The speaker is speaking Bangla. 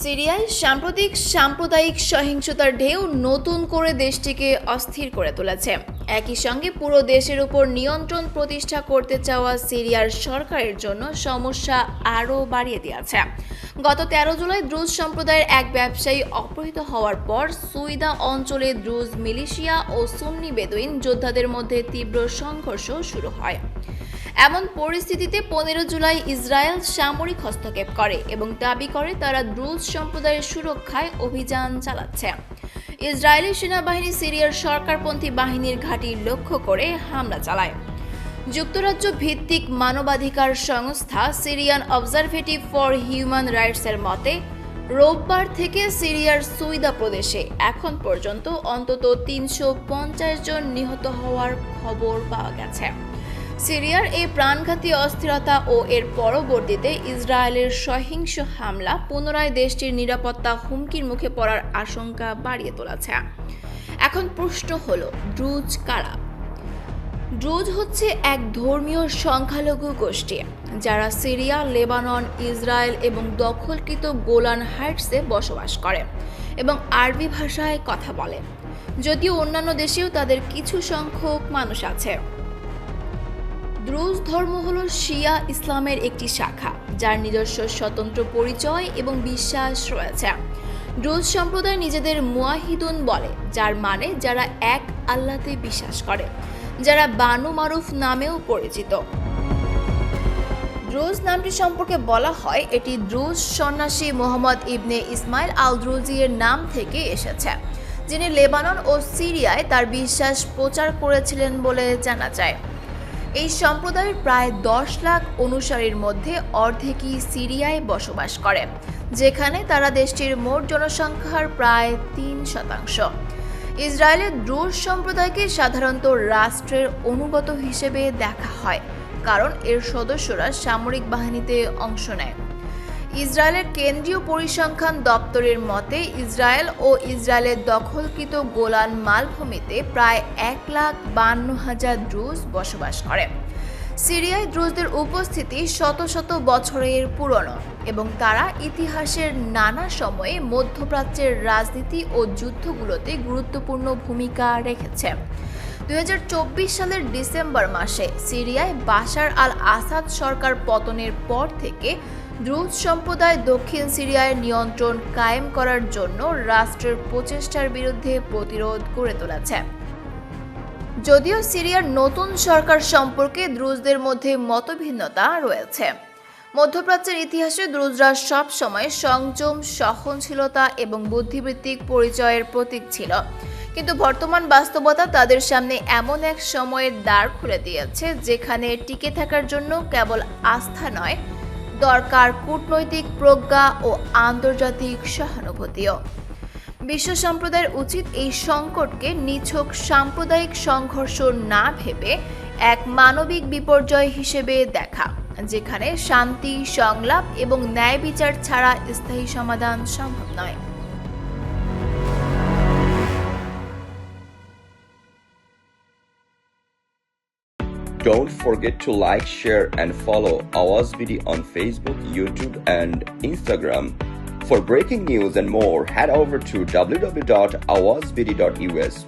সিরিয়ায় সাম্প্রতিক সাম্প্রদায়িক সহিংসতার ঢেউ নতুন করে দেশটিকে অস্থির করে তুলেছে। একই সঙ্গে পুরো দেশের উপর নিয়ন্ত্রণ প্রতিষ্ঠা করতে চাওয়া সিরিয়ার সরকারের জন্য সমস্যা আরও বাড়িয়ে দিয়েছে। গত তেরো জুলাই দ্রুজ সম্প্রদায়ের এক ব্যবসায়ী অপহৃত হওয়ার পর সুইদা অঞ্চলে দ্রুজ মিলিশিয়া ও সুন্নি বেদুইন যোদ্ধাদের মধ্যে তীব্র সংঘর্ষ শুরু হয়। এমন পরিস্থিতিতে পনেরো জুলাই ইসরায়েল সামরিক হস্তক্ষেপ করে এবং দাবি করে তারা দ্রুজ সম্প্রদায়ের সুরক্ষায় অভিযান চালাচ্ছে। ইসরায়েলি সেনাবাহিনী সিরিয়ার সরকারপন্থী বাহিনীর ঘাঁটি লক্ষ্য করে হামলা চালায়। যুক্তরাজ্য ভিত্তিক মানবাধিকার সংস্থা সিরিয়ান অবজারভেটিভ ফর হিউম্যান রাইটসের মতে, রোববার থেকে সিরিয়ার সুইদা প্রদেশে এখন পর্যন্ত অন্তত তিনশো পঞ্চাশ জন নিহত হওয়ার খবর পাওয়া গেছে। সিরিয়ার এই প্রাণঘাতী অস্থিরতা ও এর পরবর্তীতে ইসরায়েলের সহিংস হামলা পুনরায় দেশটির নিরাপত্তা হুমকির মুখে পড়ার আশঙ্কা বাড়িয়ে তোলেছে। এখন প্রশ্ন হলো, ড্রুজ কারা? ড্রুজ হচ্ছে এক ধর্মীয় সংখ্যালঘু গোষ্ঠী, যারা সিরিয়া, লেবানন, ইসরায়েল এবং দখলকৃত গোলান হাইটসে বসবাস করে এবং আরবি ভাষায় কথা বলে। যদিও অন্যান্য দেশেও তাদের কিছু সংখ্যক মানুষ আছে। দ্রুজ ধর্ম হল শিয়া ইসলামের একটি শাখা, যার নিজস্ব স্বতন্ত্র পরিচয় এবং বিশ্বাস রয়েছে। ড্রুজ সম্প্রদায় নিজেদের মুয়াহিদুন বলে, যার মানে যারা এক আল্লাতে বিশ্বাস করে, যারা বানু মারুফ নামেও পরিচিত। দ্রুজ নামটি সম্পর্কে বলা হয়, এটি দ্রুজ সন্ন্যাসী মোহাম্মদ ইবনে ইসমাইল আল দ্রুজিয়ের নাম থেকে এসেছে, যিনি লেবানন ও সিরিয়ায় তার বিশ্বাস প্রচার করেছিলেন বলে জানা যায়। এই সম্প্রদায়ের প্রায় দশ লাখ অনুসারীর মধ্যে অর্ধেকই সিরিয়ায় বসবাস করে, যেখানে তারা দেশটির মোট জনসংখ্যার প্রায় তিন শতাংশ। ইসরায়েলের দ্রুজ সম্প্রদায়কে সাধারণত রাষ্ট্রের অনুগত হিসেবে দেখা হয়, কারণ এর সদস্যরা সামরিক বাহিনীতে অংশ নেয়। ইসরায়েলের কেন্দ্রীয় পরিসংখ্যান দপ্তরের মতে, ইসরায়েল ও ইসরায়েলের দখলকৃত গোলান মালভূমিতে প্রায় এক লাখ বান্ন হাজার দ্রুজ বসবাস করে। সিরিয়ায় দ্রুজদের উপস্থিতি শত শত বছরের পুরনো এবং তারা ইতিহাসের নানা সময়ে মধ্যপ্রাচ্যের রাজনীতি ও যুদ্ধগুলোতে গুরুত্বপূর্ণ ভূমিকা রেখেছে। দুই হাজার চব্বিশ সালের ডিসেম্বর মাসে সিরিয়ায় বাশার আল আসাদ সরকার পতনের পর থেকে দ্রুজ সম্প্রদায় দক্ষিণ সিরিয়ায় নিয়ন্ত্রণ কায়েম করার জন্য রাষ্ট্রের প্রচেষ্টার বিরুদ্ধে প্রতিরোধ গড়ে তুলেছে। যদিও সিরিয়ার নতুন সরকার সম্পর্কে দ্রুজদের মধ্যে মতভিন্নতা রয়েছে। মধ্যপ্রাচ্যের ইতিহাসে দ্রুজরা সব সময় সংযম, সহনশীলতা এবং বুদ্ধিবৃত্তিক পরিচয়ের প্রতীক ছিল। কিন্তু বর্তমান বাস্তবতা তাদের সামনে এমন এক সময়ের দ্বার খুলে দিয়েছে, যেখানে টিকে থাকার জন্য কেবল আস্থা নয় দরকার কূটনৈতিক প্রজ্ঞা ও আন্তর্জাতিক সহানুভূতিও। বিশ্ব সম্প্রদায়ের উচিত এই সংকটকে নিছক সাম্প্রদায়িক সংঘর্ষ না ভেবে এক মানবিক বিপর্যয় হিসেবে দেখা, যেখানে শান্তি, সংলাপ এবং ন্যায় বিচার ছাড়া স্থায়ী সমাধান সম্ভব নয়। Don't forget to like, share, and follow Awaz on Facebook, YouTube, and Instagram. For breaking news and more, head over to www.awazvideo.us.